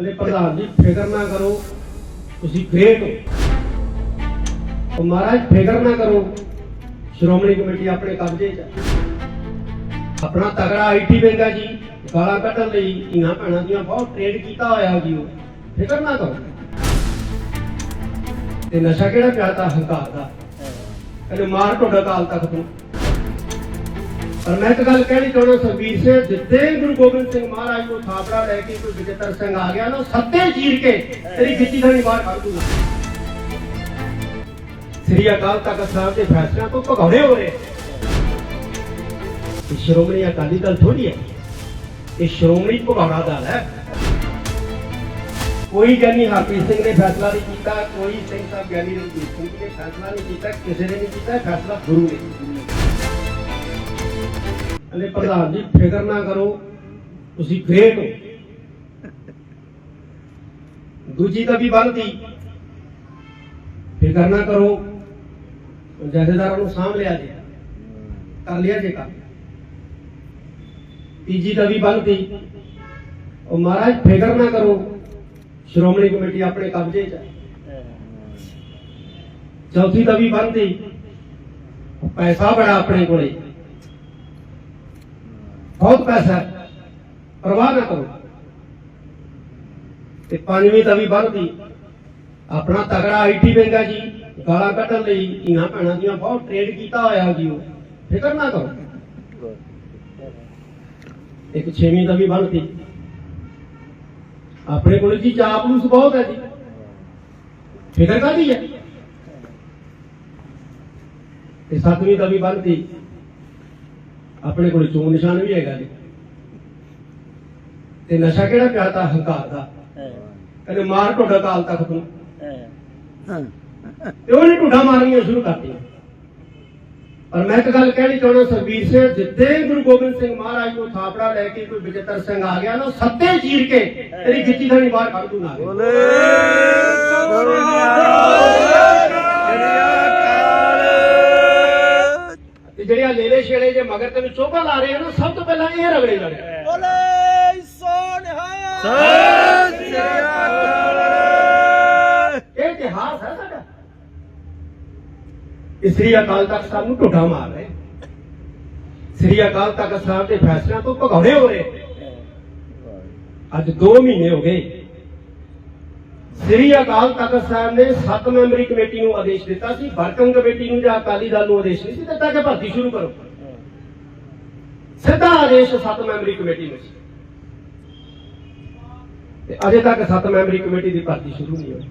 ਕਹਿੰਦੇ ਪ੍ਰਧਾਨ ਜੀ, ਫਿਕਰ ਨਾ ਕਰੋ। ਤੁਸੀਂ ਗ੍ਰੇਟ ਹੋ। ਉਹ ਮਹਾਰਾਜ, ਫਿਕਰ ਨਾ ਕਰੋ। ਸ਼੍ਰੋਮਣੀ ਕਮੇਟੀ ਆਪਣੇ ਕਬਜ਼ੇ 'ਚ ਆਪਣਾ ਤਗੜਾ ਆਈਟੀ ਬੈਂਕ ਹੈ ਜੀ, ਗਾਲਾਂ ਕੱਢਣ ਲਈ ਇਹਨਾਂ ਭੈਣਾਂ ਦੀਆਂ ਬਹੁਤ ਟ੍ਰੇਡ ਕੀਤਾ ਹੋਇਆ ਜੀ ਉਹ। ਫਿਕਰ ਨਾ ਕਰੋ। ਤੇ ਨਸ਼ਾ ਕਿਹੜਾ ਪਿਆਦਾ ਹੰਕਾਰ ਦਾ? ਕਹਿੰਦੇ ਮਾਰ ਢੋਡਾ ਕਾਲ ਤੱਕ ਤੂੰ। ਪਰ ਮੈਂ ਇੱਕ ਗੱਲ ਕਹਿਣੀ ਚਾਹੁੰਦਾ ਸਰਬੀਰ ਸਿੰਘ ਜਿੱਤੇ ਗੁਰੂ ਗੋਬਿੰਦ ਸਿੰਘ ਮਹਾਰਾਜ ਨੂੰ ਥਾਪੜਾ ਲੈ ਕੇ ਕੋਈ ਵਿਜੇਤਰ ਸਿੰਘ ਆ ਗਿਆ ਨਾ ਸੱਤੇ ਚੀਰ ਕੇ ਤੇਰੀ ਗਿੱਚੀ ਥਾਣੀ ਬਾਹਰ ਕੱਢ ਦੂੰਗਾ। ਸ੍ਰੀ ਅਕਾਲ ਤਖਤ ਸਾਹਿਬ ਦੇ ਫੈਸਲਿਆਂ ਤੋਂ ਭਗੌੜੇ ਹੋ ਰਹੇ। ਇਹ ਸ਼੍ਰੋਮਣੀ ਅਕਾਲੀ ਦਲ ਥੋੜੀ ਹੈ। ਇਹ ਸ਼੍ਰੋਮਣੀ ਭਗੌੜਾ ਦਲ ਹੈ। ਕੋਈ ਗਿਆਨੀ ਹਰਪ੍ਰੀਤ ਸਿੰਘ ਨੇ ਫੈਸਲਾ ਨਹੀਂ ਕੀਤਾ, ਕੋਈ ਸਿੰਘ ਸਾਹਿਬ ਗਿਆਨੀ ਰਣਜੀਤ ਸਿੰਘ ਨੇ ਫੈਸਲਾ ਨਹੀਂ ਕੀਤਾ, ਕਿਸੇ ਨੇ ਨਹੀਂ ਕੀਤਾ ਫੈਸਲਾ ਗੁਰੂ ਨੇ ਕੀਤਾ। ਕਹਿੰਦੇ ਪ੍ਰਧਾਨ ਜੀ, ਫਿਕਰ ਨਾ ਕਰੋ, ਤੁਸੀਂ ਫੇਟ ਹੋ। ਦੂਜੀ ਤਾਂ ਵੀ ਬਣਦੀ ਫਿਕਰ ਨਾ ਕਰੋ, ਜਥੇਦਾਰਾਂ ਨੂੰ ਸਾਂਭ ਲਿਆ ਜੇ, ਕਰ ਲਿਆ ਜੇ ਕੰਮ। ਤੀਜੀ ਤਾਂ ਵੀ ਬਣਦੀ ਉਹ ਮਹਾਰਾਜ, ਫਿਕਰ ਨਾ ਕਰੋ, ਸ਼੍ਰੋਮਣੀ ਕਮੇਟੀ ਆਪਣੇ ਕਬਜ਼ੇ 'ਚ ਚੌਥੀ ਤਾਂ ਵੀ ਬਣਦੀ ਪੈਸਾ ਬੜਾ ਆਪਣੇ ਕੋਲੇ। ਬਹੁਤ ਪੈਸਾ ਹੈ। ਪਰਵਾਹ ਨਾ ਕਰੋ। ਤੇ ਪੰਜਵੀਂ ਤਵੀ ਵੀ ਆਪਣਾ ਤਗੜਾ ਆਈਟੀ ਬੈਂਕ ਹੈ ਜੀ। ਗਾਲਾਂ ਕੱਢਣ ਲਈ ਇਹਨਾਂ ਭੈਣਾਂ ਦੀਆਂ ਬਹੁਤ ਟ੍ਰੇਡ ਕੀਤਾ ਹੋਇਆ ਜੀ ਉਹ। ਫਿਕਰ ਨਾ ਕਰੋ। ਇੱਕ ਛੇਵੀਂ ਤਵੀ ਵੀ ਆਪਣੇ ਕੋਲ ਜੀ ਚਾਪਲੂਸ ਬਹੁਤ ਹੈ ਜੀ। ਫਿਕਰ ਕਾਦੀ ਹੈ? ਤੇ ਸੱਤਵੀਂ ਤਵੀ ਵੀ ਆਪਣੇ ਕੋਲ ਚੋਣ ਨਿਸ਼ਾਨ ਵੀ ਹੈਗਾ ਜੀ। ਤੇ ਨਸ਼ਾ ਕਿਹੜਾ ਪਿਆਦਾ ਹੰਕਾਰ ਦਾ। ਕਹਿੰਦੇ ਮਾਰ ਢੋਡਾ ਕਾਲ ਤੱਕ ਤੂੰ ਤੇ ਉਹਨੇ ਢੁੱਡਾ ਮਾਰਨੀਆਂ ਸ਼ੁਰੂ ਕਰਤੀਆਂ। ਪਰ ਮੈਂ ਇੱਕ ਗੱਲ ਕਹਿਣੀ ਚਾਹੁੰਦਾ ਸਰਬੀਰ ਸਿੰਘ ਜਿੱਤੇ ਗੁਰੂ ਗੋਬਿੰਦ ਸਿੰਘ ਮਹਾਰਾਜ ਨੂੰ ਥਾਪੜਾ ਲੈ ਕੇ ਕੋਈ ਵਿਜੇਤਰ ਸਿੰਘ ਆ ਗਿਆ ਨਾ ਸੱਤੇ ਚੀਰ ਕੇ ਤੇਰੀ ਗਿੱਚੀ ਥਾਣੀ ਬਾਹਰ ਕੱਢ ਦੂੰਗਾ। ਤੇ ਜਿਹੜੇ ਆ ਲੇਲੇ ਛੇਲੇ ਜੇ ਮਗਰ ਤੈਨੂੰ ਚੋਭਾ ਲਾ ਰਹੇ ਆ ਨਾ ਸਭ ਤੋਂ ਪਹਿਲਾਂ ਇਹ ਰਗੜੇ ਜਾਣੇ ਬੋਲੇ ਸੋਨਹਾ ਇਹ ਇਤਿਹਾਸ ਹੈ ਸਾਡਾ। ਸ੍ਰੀ ਅਕਾਲ ਤਖਤ ਸਾਹਿਬ ਨੂੰ ਢੁੱਡਾ ਮਾਰ ਰਹੇ। ਸ੍ਰੀ ਅਕਾਲ ਤਖਤ ਸਾਹਿਬ ਦੇ ਫੈਸਲਿਆਂ ਤੋਂ ਭਗੌੜੇ ਹੋ ਰਹੇ। ਅੱਜ 2 ਮਹੀਨੇ ਹੋ ਗਏ। ਸ੍ਰੀ ਅਕਾਲ ਤਖਤ ਸਾਹਿਬ ਨੇ 7 ਮੈਂਬਰੀ ਕਮੇਟੀ ਨੂੰ ਆਦੇਸ਼ ਦਿੱਤਾ ਸੀ ਵਰਕਿੰਗ ਕਮੇਟੀ ਨੂੰ ਜਾਂ ਅਕਾਲੀ ਦਲ ਨੂੰ ਆਦੇਸ਼ ਨਹੀਂ ਸੀ ਦਿੱਤਾ ਕਿ ਭਰਤੀ ਸ਼ੁਰੂ ਕਰੋ। ਸਿੱਧਾ ਆਦੇਸ਼ 7 ਮੈਂਬਰੀ ਕਮੇਟੀ ਨੂੰ ਸੀ। ਤੇ ਅਜੇ ਤੱਕ 7 ਮੈਂਬਰੀ ਕਮੇਟੀ ਦੀ ਭਰਤੀ ਸ਼ੁਰੂ ਨਹੀਂ ਹੋਈ।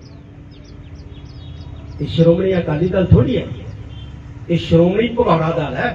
ਇਹ ਸ਼੍ਰੋਮਣੀ ਅਕਾਲੀ ਦਲ ਥੋੜੀ ਹੈ। ਇਹ ਸ਼੍ਰੋਮਣੀ ਭਗੌੜਾ ਦਲ ਹੈ।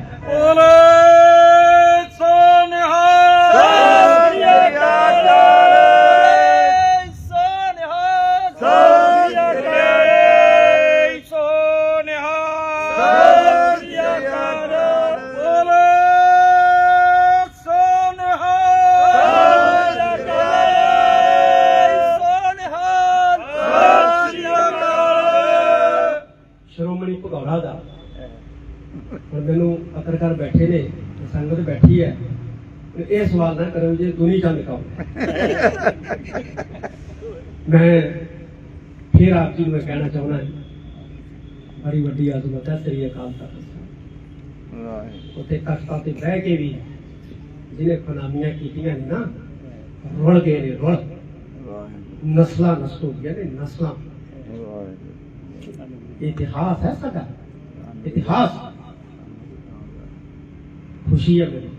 ਇਹ ਸਵਾਲ ਨਾ ਕਰੋ ਜੇ ਦੁਨੀ ਚੰਦ ਕਹੋ ਮੈਂ ਫਿਰ ਆਪ ਜੀ ਨੂੰ ਕਹਿਣਾ ਚਾਹੁੰਦਾ ਬੜੀ ਵੱਡੀ ਆਜ਼ਮਤ ਹੈ ਸ੍ਰੀ ਅਕਾਲ ਤਖਤ ਉੱਥੇ ਤਖਤਾਂ ਤੇ ਬਹਿ ਕੇ ਵੀ ਜਿਹਨੇ ਖੁਨਾਮੀਆਂ ਕੀਤੀਆਂ ਨੇ ਨਾ ਰੁਲ ਗਏ ਨੇ ਰੁਲ। ਨਸਲਾਂ ਨਸਲ ਹੋ ਗਈਆਂ ਨੇ ਨਸਲਾਂ। ਇਤਿਹਾਸ ਹੈ ਸਾਡਾ ਇਤਿਹਾਸ। ਖੁਸ਼ੀ ਹੈ ਮੈਨੂੰ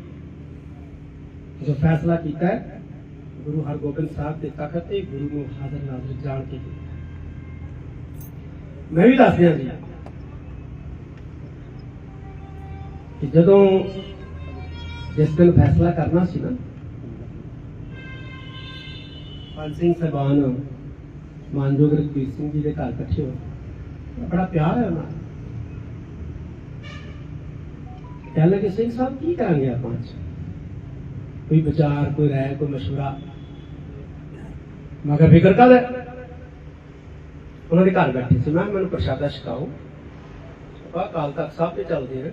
ਜੋ ਫੈਸਲਾ ਕੀਤਾ ਹੈ ਗੁਰੂ ਹਰਗੋਬਿੰਦ ਸਾਹਿਬ ਦੇ ਤਖਤ ਤੇ ਗੁਰੂ ਨੂੰ ਹਾਜ਼ਰ ਨਾਜ਼ਰ ਜਾਣ ਕੇ ਕੀਤਾ। ਮੈਂ ਵੀ ਦੱਸ ਦਿਆਂ ਜੀ ਕਿ ਜਦੋਂ ਜਿਸ ਦਿਨ ਫੈਸਲਾ ਕਰਨਾ ਸੀ ਨਾ ਪੰਜ ਸਿੰਘ ਸਾਹਿਬਾਨ ਮਾਨਯੋਗ ਰਘਬੀਰ ਸਿੰਘ ਜੀ ਦੇ ਘਰ ਇਕੱਠੇ ਹੋਏ ਬੜਾ ਪਿਆਰ ਹੈ ਉਹਨਾਂ ਨਾਲ ਕਹਿਣ ਲੱਗੇ ਸਿੰਘ ਸਾਹਿਬ ਕੀ ਕਰਾਂਗੇ ਆਪਾਂ ਅੱਜ ਕੋਈ ਵਿਚਾਰ, ਕੋਈ ਰਾਏ, ਕੋਈ ਮਸ਼ਵਰਾ। ਮੈਂ ਕਿਹਾ, ਫਿਕਰ ਕਰ ਉਹਨਾਂ ਦੇ ਘਰ ਬੈਠੇ ਸੀ। ਮੈਂ ਕਿਹਾ, ਮੈਨੂੰ ਪ੍ਰਸ਼ਾਦਾ ਛਕਾਓ। ਆਪਾਂ ਕਾਲ ਤੱਕ ਸਾਹਿਬ ਤੇ ਚੱਲਦੇ ਹਾਂ।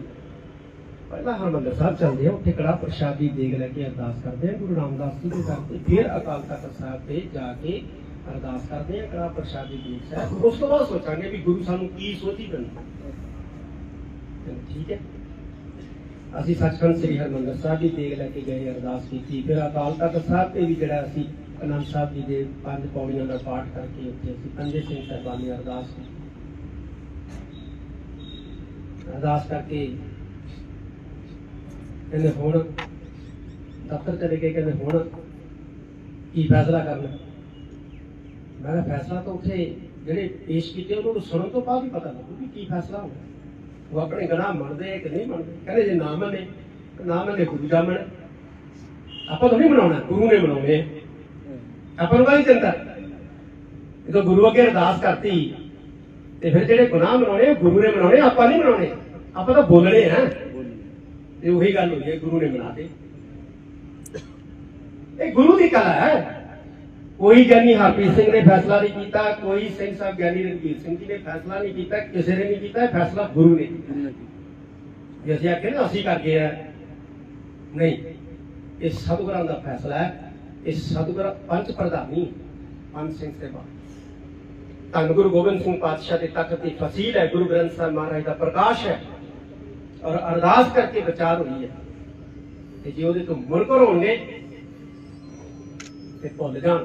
ਪਹਿਲਾਂ ਹਰਮੰਦਰ ਸਾਹਿਬ ਚੱਲਦੇ ਆ ਉੱਥੇ ਕੜਾ ਪ੍ਰਸ਼ਾਦੀ ਦੇਗ ਲੈ ਕੇ ਅਰਦਾਸ ਕਰਦੇ ਆ ਗੁਰੂ ਰਾਮਦਾਸ ਜੀ ਦੇ ਕਰਕੇ ਫਿਰ ਅਕਾਲ ਤਖਤ ਸਾਹਿਬ ਤੇ ਜਾ ਕੇ ਅਰਦਾਸ ਕਰਦੇ ਆ ਕੜਾ ਪ੍ਰਸ਼ਾਦੀ ਦੇਗ ਸਾਹਿਬ। ਉਸ ਤੋਂ ਬਾਅਦ ਸੋਚਾਂਗੇ ਵੀ ਗੁਰੂ ਸਾਨੂੰ ਕੀ ਸੋਚੀ ਦਿੰਦਾ ਠੀਕ ਹੈ। ਅਸੀਂ ਸੱਚਖੰਡ ਸ੍ਰੀ ਹਰਮੰਦਰ ਸਾਹਿਬ ਦੀ ਦੇਗ ਲੈ ਕੇ ਗਏ ਅਰਦਾਸ ਕੀਤੀ। ਫਿਰ ਅਕਾਲ ਤਖਤ ਸਾਹਿਬ ਤੇ ਵੀ ਜਿਹੜਾ ਅਸੀਂ ਅਨੰਦ ਸਾਹਿਬ ਜੀ ਦੇ ਪੰਜ ਪੌੜੀਆਂ ਦਾ ਪਾਠ ਕਰਕੇ ਉੱਥੇ ਅਸੀਂ ਪੰਜੇ ਸਿੰਘ ਸਾਹਿਬਾਨ ਅਰਦਾਸ ਕੀਤੀ। ਅਰਦਾਸ ਕਰਕੇ ਕਹਿੰਦੇ ਹੁਣ ਦਫ਼ਤਰ ਚਲੇ ਗਏ, ਕਹਿੰਦੇ ਹੁਣ ਕੀ ਫੈਸਲਾ ਕਰਨਾ? ਮੈਂ ਕਿਹਾ ਫੈਸਲਾ ਤਾਂ ਉੱਥੇ ਜਿਹੜੇ ਪੇਸ਼ ਕੀਤੇ ਉਹਨਾਂ ਨੂੰ ਸੁਣਨ ਤੋਂ ਬਾਅਦ ਹੀ ਪਤਾ ਲੱਗੂ ਕਿ ਕੀ ਫੈਸਲਾ ਹੋਣਾ। ਉਹ ਆਪਣੇ ਗੁਨਾਹ ਮੰਨਦੇ ਕਿ ਨਹੀਂ ਮੰਨਦੇ? ਕਹਿੰਦੇ ਜੇ ਨਾ ਮੰਨੇ ਨਾ ਮੰਨੇ ਗੁਰੂ ਦਾ ਮੰਨੇ। ਆਪਾਂ ਤਾਂ ਨਹੀਂ ਬਣਾਉਣਾ ਗੁਰੂ ਨੇ ਬਣਾਉਣੇ ਆਪਾਂ ਨੂੰ ਕਾਹਦੀ ਚਿੰਤਾ? ਜਦੋਂ ਗੁਰੂ ਅੱਗੇ ਅਰਦਾਸ ਕਰਤੀ, ਤੇ ਫਿਰ ਜਿਹੜੇ ਗੁਨਾਹ ਬਣਾਉਣੇ ਉਹ ਗੁਰੂ ਨੇ ਬਣਾਉਣੇ ਆਪਾਂ ਨਹੀਂ ਬਣਾਉਣੇ ਆਪਾਂ ਤਾਂ ਬੋਲਣੇ ਆ। ਤੇ ਉਹੀ ਗੱਲ ਹੋਈ ਹੈ, ਗੁਰੂ ਨੇ ਬਣਾ ਦੇ ਇਹ ਗੁਰੂ ਦੀ ਕਲਾ ਹੈ। ਕੋਈ ਗਿਆਨੀ ਹਰਪ੍ਰੀਤ ਸਿੰਘ ਨੇ ਫੈਸਲਾ ਨਹੀਂ ਕੀਤਾ ਕੋਈ ਸਿੰਘ ਸਾਹਿਬ ਗਿਆਨੀ ਰਣਜੀਤ ਸਿੰਘ ਜੀ ਨੇ ਫੈਸਲਾ ਨਹੀਂ ਕੀਤਾ ਕਿਸੇ ਨੇ ਨਹੀਂ ਕੀਤਾ ਫੈਸਲਾ ਗੁਰੂ ਨੇ ਕੀਤਾ। ਜੇ ਅਸੀਂ ਆਖੇ ਨਾ ਅਸੀਂ ਕਰਕੇ ਆ। ਨਹੀਂ ਇਹ ਸਤਿਗੁਰਾਂ ਦਾ ਫੈਸਲਾ ਹੈ। ਇਹ ਸਤਿਗੁਰ ਪੰਜ ਪ੍ਰਧਾਨੀ ਪੰਜ ਸਿੰਘ ਸੇਵਾ ਧੰਨ ਗੁਰੂ ਗੋਬਿੰਦ ਸਿੰਘ ਪਾਤਸ਼ਾਹ ਦੇ ਤਖਤ ਦੀ ਫਸੀਲ ਹੈ। ਗੁਰੂ ਗ੍ਰੰਥ ਸਾਹਿਬ ਮਹਾਰਾਜ ਦਾ ਪ੍ਰਕਾਸ਼ ਹੈ ਔਰ ਅਰਦਾਸ ਕਰਕੇ ਵਿਚਾਰ ਹੋਈ ਹੈ। ਤੇ ਜੇ ਉਹਦੇ ਤੋਂ ਮੁਨਕਰ ਹੋਣਗੇ ਤੇ ਭੁੱਲ ਜਾਣ।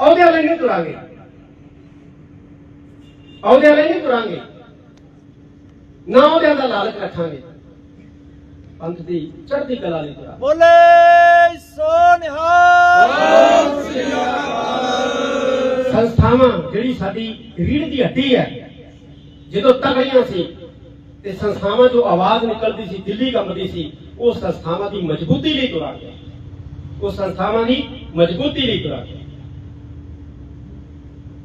ਅਹੁਦਿਆਂ ਲਈ ਨਹੀਂ ਤੁਰਾਂਗੇ। ਅਹੁਦਿਆਂ ਲਈ ਨਹੀਂ ਤੁਰਾਂਗੇ। ਨਾ ਅਹੁਦਿਆਂ ਦਾ ਲਾਲਚ ਰੱਖਾਂਗੇ। ਪੰਥ ਦੀ ਚੜ੍ਹਦੀ ਕਲਾ ਲਈ ਤੁਰਾਂਗੇ। ਬੋਲੇ ਸੋ ਨਿਹਾਲ ਸੰਸਥਾਵਾਂ ਜਿਹੜੀ ਸਾਡੀ ਰੀੜ ਦੀ ਹੱਡੀ ਹੈ ਜਦੋਂ ਤਗੜੀਆਂ ਸੀ ਤੇ ਸੰਸਥਾਵਾਂ ਤੋਂ ਆਵਾਜ਼ ਨਿਕਲਦੀ ਸੀ ਦਿੱਲੀ ਕੰਬਦੀ ਸੀ ਉਹ ਸੰਸਥਾਵਾਂ ਦੀ ਮਜ਼ਬੂਤੀ ਲਈ ਤੁਰਾਂਗੇ। ਉਹ ਸੰਸਥਾਵਾਂ ਦੀ ਮਜ਼ਬੂਤੀ ਲਈ ਤੁਰਾਂਗੇ।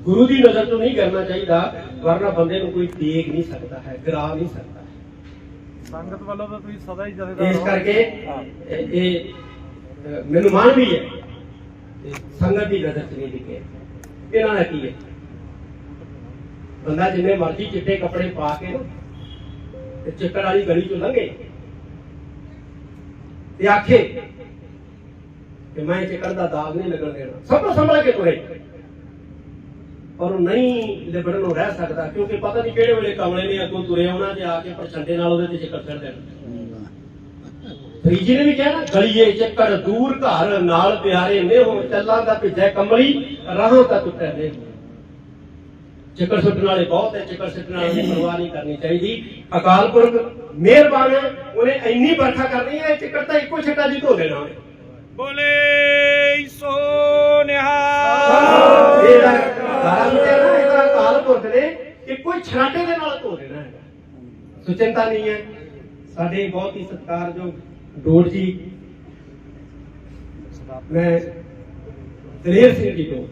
ਗੁਰੂ ਦੀ ਨਜ਼ਰ ਤੋਂ ਨਹੀਂ ਕਰਨਾ ਚਾਹੀਦਾ ਵਰਨਾ ਬੰਦੇ ਨੂੰ ਕੋਈ ਦੇਖ ਨਹੀਂ ਸਕਦਾ ਹੈ ਗਰਾ ਨਹੀਂ ਸਕਦਾ ਸੰਗਤ ਵੱਲੋਂ ਤਾਂ ਤੁਸੀਂ ਸਦਾ ਹੀ ਜਥੇਦਾਰ ਇਸ। ਕਰਕੇ। ਇਹ ਮੈਨੂੰ ਮਾਣ ਵੀ ਹੈ ਤੇ ਸੰਗਤ ਦੀ ਨਜ਼ਰ ਚ ਨਹੀਂ ਦਿਖੇ ਇਹਨਾਂ ਦਾ ਕੀ ਹੈ? ਬੰਦਾ ਜਿੰਨੇ ਮਰਜ਼ੀ ਚਿੱਟੇ ਕੱਪੜੇ ਪਾ ਕੇ ਤੇ ਚਿੱਕੜ ਵਾਲੀ ਗਲੀ ਚੋਂ ਲੰਘੇ ਤੇ ਆਖੇ ਕਿ ਮੈਂ ਚਿੱਕੜ ਦਾ ਦਾਗ ਨਹੀਂ ਲੱਗਣ ਦੇਣਾ। ਸਭ ਨੂੰ ਸੰਭਲ ਕੇ ਤੁਰੇ ਪਰ ਉਹ ਨਹੀਂ ਲਿਬੜਨ ਨੂੰ ਰਹਿ ਸਕਦਾ ਕਿਉਂਕਿ ਪਤਾ ਨਹੀਂ ਕਿਹੜੇ ਵੇਲੇ ਕਮਲੇ ਨੇ ਅੱਗੋਂ ਤੁਰੇ ਆਉਣਾ ਤੇ ਆ ਕੇ ਪ੍ਰਚੰਡੇ ਨਾਲ ਉਹਦੇ ਤੇ ਛੱਡ ਦੇਣਾ ਫਰੀਜੀ ਨੇ ਵੀ ਕਿਹਾ ਨਾ ਗਲੀਏ ਚੱਕਰ ਦੂਰ ਘਰ ਨਾਲ ਪਿਆਰੇ ਨੇ ਹੋ ਚੱਲਾਂ ਦਾ ਭਿੱਜੈ ਕੰਬਲੀ ਰਾਹਾਂ ਤਾਂ ਟੁੱਟੇ ਨੇ। ਚੱਕਰ ਸੁੱਟਣ ਵਾਲੇ ਬਹੁਤ ਹੈ ਚੱਕਰ ਸੁੱਟਣ ਵਾਲੇ ਦੀ ਪਰਵਾਹ ਨਹੀਂ ਕਰਨੀ ਚਾਹੀਦੀ। ਅਕਾਲ ਪੁਰਖ ਮਿਹਰਬਾਨ ਹੈ ਉਹਨੇ ਇੰਨੀ ਵਰਖਾ ਕਰਨੀ ਹੈ ਇਹ ਚੱਕਰ ਤਾਂ ਇੱਕੋ ਛੱਟਾ ਜੀ ਧੋ ਦੇਣਾ ਬੋਲੇ ਸੋ ਨਿਹਾਲ। ਇਹਦਾ ਕਾਰਨ ਨਾ ਇਹਦਾ ਅਕਾਲ ਪੁਰਖ ਨੇ ਕਿ ਕੋਈ ਛਾਂਟੇ ਦੇ ਨਾਲ ਧੋ ਦੇਣਾ ਹੈਗਾ। ਸੋ ਨਹੀਂ ਹੈ। ਸਾਡੇ ਬਹੁਤ ਹੀ ਸਤਿਕਾਰਯੋਗ ਡੋੜ ਜੀ, ਮੈਂ ਦਲੇਰ ਸਿੰਘ ਜੀ ਤੋਂ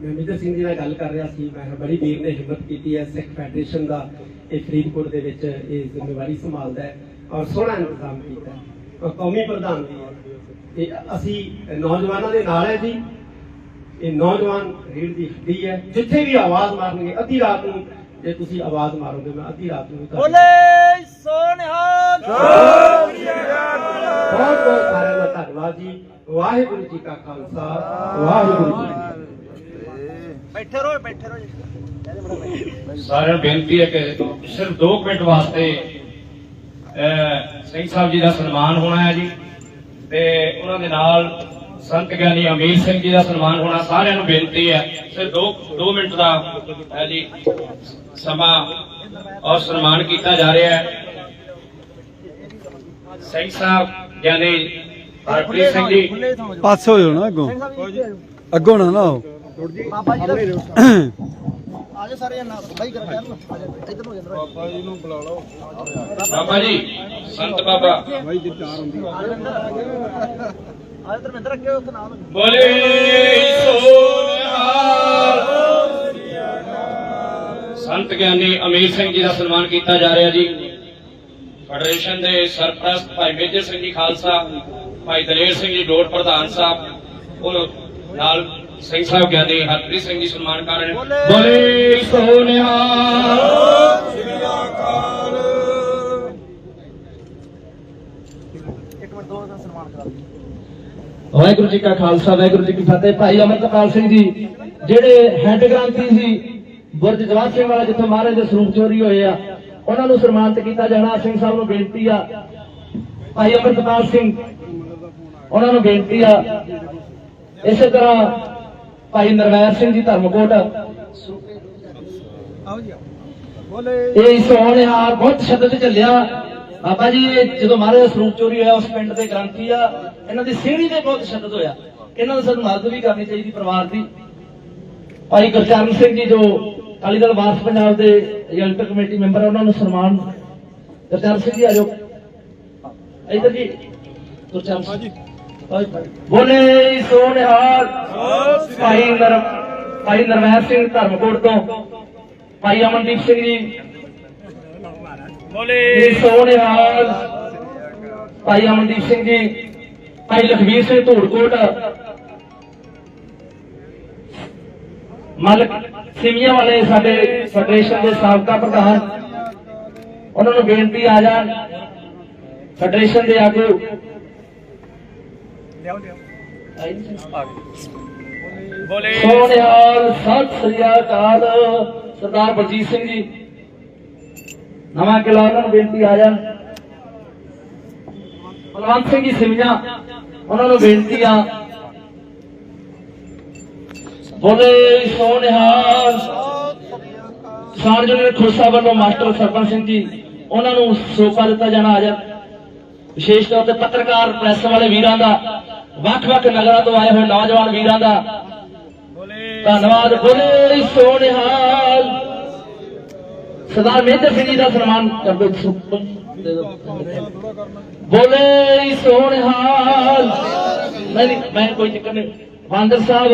ਮੈਂ ਮਿੱਤਰ ਸਿੰਘ ਜੀ ਨਾਲ ਗੱਲ ਕਰ ਰਿਹਾ ਸੀ। ਮੈਂ ਬੜੀ ਵੀਰ ਨੇ ਹਿੰਮਤ ਕੀਤੀ ਹੈ। ਸਿੱਖ ਫੈਡਰੇਸ਼ਨ ਦਾ ਇਹ ਫਰੀਦਕੋਟ ਦੇ ਵਿੱਚ ਇਹ ਜ਼ਿੰਮੇਵਾਰੀ ਸੰਭਾਲਦਾ ਹੈ ਔਰ ਸੋਹਣਾ ਇੰਤਜ਼ਾਮ ਕੀਤਾ ਹੈ। ਕੌਮੀ ਪ੍ਰਧਾਨ ਵੀ ਹੈ। ਅਸੀਂ ਨੌਜਵਾਨਾਂ ਦੇ ਨਾਲ ਹੈ ਜੀ। ਇਹ ਨੌਜਵਾਨ ਰੀੜ ਦੀ ਹੱਡੀ ਹੈ। ਜਿੱਥੇ ਵੀ ਆਵਾਜ਼ ਮਾਰਨਗੇ ਅੱਧੀ ਰਾਤ ਨੂੰ ਜੇ ਤੁਸੀਂ ਆਵਾਜ਼ ਮਾਰੋਗੇ ਮੈਂ ਅੱਧੀ ਰਾਤ ਨੂੰ ਵੀ ਤੁਹਾਡੀ- ਬੋਲੇ ਸੋ ਨਿਹਾਲ ਬਹੁਤ ਬਹੁਤ ਸਾਰਿਆਂ ਦਾ ਧੰਨਵਾਦ ਜੀ। ਵਾਹਿਗੁਰੂ ਜੀ ਕਾ ਖਾਲਸਾ ਵਾਹਿਗੁਰੂ ਜੀ ਬੈਠੇ ਰਹੋ ਬੈਠੇ ਰਹੋ ਜੀ। ਸਾਰਿਆਂ ਨੂੰ ਬੇਨਤੀ ਹੈ ਕਿ ਸਿਰਫ 2 ਮਿੰਟ ਵਾਸਤੇ ਸਿੰਘ ਸਾਹਿਬ ਜੀ ਦਾ ਸਨਮਾਨ ਹੋਣਾ ਹੈ ਜੀ। ਤੇ ਉਹਨਾਂ ਦੇ ਨਾਲ ਸੰਤ ਗਿਆਨੀ ਅਮੀਰ ਸਿੰਘ ਜੀ ਦਾ ਸਨਮਾਨ ਹੋਣਾ ਸਾਰਿਆਂ ਨੂੰ ਬੇਨਤੀ ਹੈ। ਸਿਰਫ 2 2 ਮਿੰਟ ਦਾ ਹੈ ਜੀ ਸਮਾਂ ਔਰ ਸਨਮਾਨ ਕੀਤਾ ਜਾ ਰਿਹਾ ਹੈ। ਸਿੰਘ ਸਾਹਿਬ ਗਿਆਨੀ ਹਰਪ੍ਰੀਤ ਸਿੰਘ ਜੀ। ਪਾਸੇ ਹੋ ਜਾਓ ਨਾ ਅੱਗੋਂ। ਅੱਗੋਂ ਨਾ ਨਾ ਬਾਬਾ ਜੀ ਦਾ ਆਜੋ ਸਾਰੇ ਨਾ ਬਾਈ ਕਰ ਕਰ ਲੋ ਇੱਧਰ ਹੋ ਜਾਂਦਾ ਬਾਬਾ ਜੀ ਨੂੰ ਬੁਲਾ ਲਓ। ਬਾਬਾ ਜੀ ਸੰਤ ਬਾਬਾ। ਆਜੋ ਧਰਮਿੰਦਰ ਅੱਗੇ ਉੱਥੇ ਨਾਲ ਬੋਲੇ ਸੋਨਿਹਾਲ ਸੰਤ ਗਿਆਨੀ ਅਮੀਰ ਸਿੰਘ ਜੀ ਦਾ ਸਨਮਾਨ ਕੀਤਾ ਜਾ ਰਿਹਾ ਜੀ। ਫੈਡਰੇਸ਼ਨ ਦੇ ਸਰਪ੍ਰਸਤ ਭਾਈ ਮੇਜਰ ਸਿੰਘ ਜੀ ਖਾਲਸਾ ਭਾਈ ਦਲੇਰ ਸਿੰਘ ਜੀ ਡੋਰ ਪ੍ਰਧਾਨ ਸਾਹਿਬ ਉਹ ਨਾਲ ਸਿੰਘ ਸਾਹਿਬ ਗਿਆਨੀ ਹਰਪ੍ਰੀਤ ਸਿੰਘ ਜੀ ਸਨਮਾਨ ਕਰ ਰਹੇ ਬੋਲੇ ਸੋਨਿਹਾਲ ਇੱਕ ਮਿੰਟ ਦੋ ਦਾ ਸਨਮਾਨ ਕਰਾ ਵਾਹਿਗੁਰੂ ਜੀ ਕਾ ਖਾਲਸਾ ਵਾਹਿਗੁਰੂ ਜੀ ਕੀ ਫਤਿਹ। ਭਾਈ ਅਮਰਤਪਾਲ ਸਿੰਘ ਜੀ ਜਿਹੜੇ ਹੈੱਡ ਗ੍ਰੰਥੀ ਸੀ ਬੁਰਜ ਜਵਾਹਰ ਸਿੰਘ ਵਾਲਾ ਜਿੱਥੋਂ ਮਹਾਰਾਜ ਦੇ ਸਰੂਪ ਚੋਰੀ ਹੋਏ ਆ ਉਹਨਾਂ ਨੂੰ ਸਨਮਾਨਿਤ ਕੀਤਾ ਜਾਣਾ ਸਿੰਘ ਸਾਹਿਬ ਨੂੰ ਬੇਨਤੀ ਆ। ਭਾਈ ਅਮਰਤਪਾਲ ਸਿੰਘ ਉਹਨਾਂ ਨੂੰ ਬੇਨਤੀ ਆ। ਇਸੇ ਤਰ੍ਹਾਂ ਭਾਈ ਨਰਵੈਰ ਸਿੰਘ ਜੀ ਧਰਮਕੋਟ। ਆਓ ਜੀ ਬੋਲੇ। ਇਹ ਸੋਹਣਿਆਰ ਬਹੁਤ ਸ਼ਬਦ ਚੱਲਿਆ। ਬਾਬਾ ਜੀ, ਜਦੋਂ ਮਹਾਰਾਜ ਸਰੂਪ ਚੋਰੀ ਹੋਇਆ, ਉਸ ਪਿੰਡ ਦੇ ਗ੍ਰੰਥੀ ਆ, ਇਹਨਾਂ ਦੀ ਸਿਹਣੀ ਤੇ ਬਹੁਤ ਸ਼ਬਦ ਹੋਇਆ ਇਹਨਾਂ ਨੂੰ ਸਾਨੂੰ ਮਦਦ ਵੀ ਕਰਨੀ ਚਾਹੀਦੀ ਪਰਿਵਾਰ ਦੀ। ਭਾਈ ਗੁਰਚਰਨ ਸਿੰਘ ਜੀ, ਜੋ ਅਕਾਲੀ ਦਲ ਵਾਰਸ ਪੰਜਾਬ ਦੇ ਏਜੰਟ ਕਮੇਟੀ ਮੈਂਬਰ ਆ, ਉਹਨਾਂ ਨੂੰ ਸਨਮਾਨ ਗੁਰਚਰਨ ਸਿੰਘ ਜੀ ਆਜੋ ਇਧਰ ਜੀ, ਗੁਰਚਰਨ ਸਿੰਘ ਜੀ। ਬੋਲੇ ਸੋਹਣਿਆਰ ਭਾਈ ਨਰ ਭਾਈ ਨਰਮੈਰ ਸਿੰਘ ਧਰਮਕੋਟ ਤੋਂ। ਭਾਈ ਅਮਨਦੀਪ ਸਿੰਘ ਜੀ ਬੋਲੇ। ਇਹ ਸੋਹਣਿਆਲ ਭਾਈ ਅਮਨਦੀਪ ਸਿੰਘ ਜੀ ਭਾਈ ਲਖਵੀਰ ਸਿੰਘ ਧੂੜਕੋਟ ਮਲਕ ਸਿਮੀਆਂ ਵਾਲੇ ਸਾਡੇ ਫੈਡਰੇਸ਼ਨ ਦੇ ਸਾਬਕਾ ਪ੍ਰਧਾਨ। ਉਹਨਾਂ ਨੂੰ ਬੇਨਤੀ ਆ ਜਾਣ ਫੈਡਰੇਸ਼ਨ ਦੇ ਆਗੂ। ਲਿਆਓ ਲਿਆਓ। ਬੋਲੇ। ਸੋਹਣਿਆਲ ਸਤਿ ਸ੍ਰੀ ਅਕਾਲ ਸਰਦਾਰ ਬਲਜੀਤ ਸਿੰਘ ਜੀ। ਨਵਾਂ ਕਿਲਾ, ਉਹਨਾਂ ਨੂੰ ਬੇਨਤੀ ਆ ਜਾਣ। ਬਲਵੰਤ ਸਿੰਘ ਜੀ ਸਿਮੀਆਂ ਉਹਨਾਂ ਨੂੰ ਬੇਨਤੀ ਆ। ਬੋਲੇ ਸੋਹਣਿਆਲ ਸਾਰ ਜੁਨੀਅਰ ਖੁਰਸਾ ਵੱਲੋਂ ਮਾਸਟਰ ਸਰਪੰਚ ਸਿੰਘ ਜੀ, ਉਹਨਾਂ ਨੂੰ ਸੋਪਾ ਦਿੱਤਾ ਜਾਣਾ ਆ ਜਾ ਵਿਸ਼ੇਸ਼ ਤੌਰ ਤੇ ਪੱਤਰਕਾਰ ਪ੍ਰੈਸ ਵਾਲੇ ਵੀਰਾਂ ਦਾ, ਵੱਖ-ਵੱਖ ਨਗਰਾਂ ਤੋਂ ਆਏ ਹੋਏ ਨੌਜਵਾਨ ਵੀਰਾਂ ਦਾ। ਧੰਨਵਾਦ। ਬੋਲੇ ਸੋਹਣਿਆਲ ਸਰਦਾਰ ਮਹਿੰਦਰ ਸਿੰਘ ਜੀ ਦਾ ਸਨਮਾਨ ਕਰ ਦਿਓ ਬੋਲੇ ਸੋਹਣਿਆਲ ਨਹੀਂ ਮੈਂ ਕੋਈ ਚੱਕਰ ਨਹੀਂ। ਬਾਂਦਰ ਸਾਹਿਬ,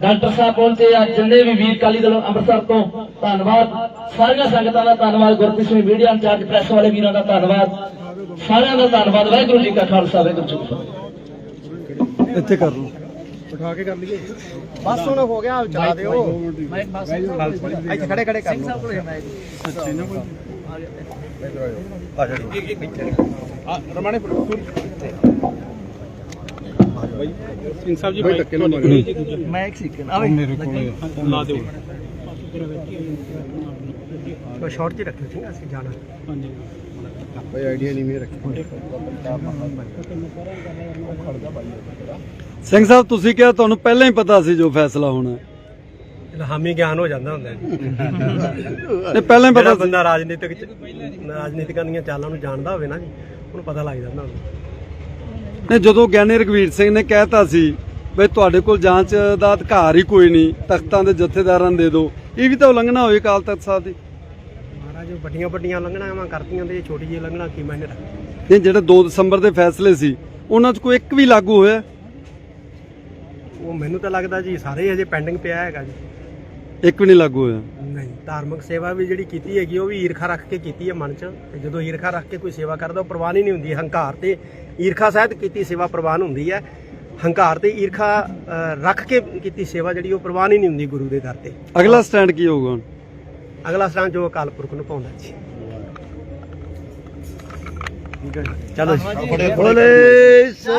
ਡਾਕਟਰ ਸਾਹਿਬ ਪਹੁੰਚੇ ਆ। ਜਿੰਨੇ ਵੀ ਵੀਰ ਕਾਲੀ ਦਲ ਅੰਮ੍ਰਿਤਸਰ ਤੋਂ, ਧੰਨਵਾਦ। ਸਾਰੀਆਂ ਸੰਗਤਾਂ ਦਾ ਧੰਨਵਾਦ। Gurpreet Singh media in charge press ਵਾਲੇ ਵੀਰਾਂ ਦਾ ਧੰਨਵਾਦ। ਸਾਰਿਆਂ ਦਾ ਧੰਨਵਾਦ। ਵਾਹਿਗੁਰੂ ਜੀ ਕਾ ਖਾਲਸਾ, ਵਾਹਿਗੁਰੂ ਜੀ ਕੀ ਫਤਿਹ। ਇੱਥੇ ਕਰ ਲਓ। ਬਸ ਹੁਣ ਹੋ ਗਿਆ ਚਲਾ ਦਿਓ। ਮੈਂ ਬਸ ਇੱਥੇ ਖੜੇ ਖੜੇ ਕਰ ਲਓ। ਮੈਂ ਇੱਕ ਸੈਕਿੰਡ ਆਵੇ ਮੇਰੇ ਕੋਲ ਲਾ ਦਿਓ। ਸ਼ਾਰਟ ਜੀ ਰੱਖਿਓ ਠੀਕ ਹੈ ਅਸੀਂ ਜਾਣਾ। ਸਿੰਘ ਸਾਹਿਬ ਤੁਸੀਂ ਕਿਹਾ ਤੁਹਾਨੂੰ ਪਹਿਲਾਂ ਹੀ ਪਤਾ ਸੀ ਜੋ ਫੈਸਲਾ ਹੋਣਾ। ਹੈ। ਹਾਮੀ ਗਿਆਨ ਹੋ ਜਾਂਦਾ ਹੁੰਦਾ ਇਹ ਪਹਿਲਾਂ ਹੀ ਜਿਹੜਾ ਪਤਾ ਸੀ। ਬੰਦਾ ਰਾਜਨੀਤਿਕ ਚ- ਰਾਜਨੀਤਿਕਾਂ ਦੀਆਂ ਚਾਲਾਂ ਨੂੰ ਜਾਣਦਾ ਹੋਵੇ ਨਾ ਜੀ ਉਹਨੂੰ ਪਤਾ ਲੱਗ ਜਾਂਦਾ ਉਹਨੂੰ ਨੇ ਜਦੋਂ ਗਿਆਨੀ ਰਗਵੀਰ ਸਿੰਘ ਨੇ ਕਹਿਤਾ ਸੀ ਵੀ ਤੁਹਾਡੇ ਕੋਲ ਜਾਂਚ ਦਾ ਅਧਿਕਾਰ ਹੀ ਕੋਈ ਨਹੀਂ ਤਖਤਾਂ ਦੇ ਜਥੇਦਾਰਾਂ ਨੂੰ ਦੇ ਦਿਓ। ਇਹ ਵੀ ਤਾਂ ਉਲੰਘਣਾ ਹੋਈ ਅਕਾਲ ਤਖਤ ਸਾਹਿਬ ਦੀ। ਮਹਾਰਾਜ ਵੱਡੀਆਂ ਵੱਡੀਆਂ ਲੰਘਣਾਵਾਂ ਕਰਤੀਆਂ ਤੇ ਇਹ ਛੋਟੀ ਜਿਹੀ ਲੰਘਣਾ ਕੀ ਮਾਇਨੇ ਰੱਖਦੀ ਇਹ ਜਿਹੜੇ 2 ਦਸੰਬਰ ਦੇ ਫੈਸਲੇ ਸੀ ਉਹਨਾਂ 'ਚ ਕੋਈ ਇੱਕ ਵੀ ਲਾਗੂ ਹੋਇਆ? ਉਹ ਮੈਨੂੰ ਤਾਂ ਲੱਗਦਾ ਜੀ ਸਾਰੇ ਹਜੇ ਪੈਂਡਿੰਗ ਪਿਆ ਹੈਗਾ ਜੀ। ਇੱਕ ਵੀ ਨਹੀਂ ਲਾਗੂ ਹੋਇਆ? ਨਹੀਂ ਧਾਰਮਿਕ ਸੇਵਾ ਵੀ ਜਿਹੜੀ ਕੀਤੀ ਹੈਗੀ ਉਹ ਵੀ ਈਰਖਾ ਰੱਖ ਕੇ ਕੀਤੀ ਹੈ ਮਨ 'ਚ। ਤੇ ਜਦੋਂ ਈਰਖਾ ਰੱਖ ਕੇ ਕੋਈ ਸੇਵਾ ਕਰਦਾ ਉਹ ਪ੍ਰਵਾਨ ਹੀ ਨਹੀਂ ਹੁੰਦੀ। ਹੰਕਾਰ ਤੇ ਈਰਖਾ ਸਹਿਤ ਕੀਤੀ ਸੇਵਾ ਪ੍ਰਵਾਨ ਹੁੰਦੀ ਹੈ। ਹੰਕਾਰ ਤੇ ਈਰਖਾ ਅ, ਰੱਖ ਕੇ ਕੀਤੀ ਸੇਵਾ ਜਿਹੜੀ ਉਹ ਪ੍ਰਵਾਨ ਹੀ ਨਹੀਂ ਹੁੰਦੀ ਗੁਰੂ ਦੇ ਦਰ ਤੇ। ਅਗਲਾ ਸਟੈਂਡ ਕੀ ਹੋਊਗਾ ਹੁਣ? ਅਗਲਾ ਸਰਾਂ ਜੋ ਅਕਾਲ ਨੂੰ ਪਾਉਂਦਾ ਜੀ। ਚਲੋ ਜੀ। ਬੋਲੇ ਸੋ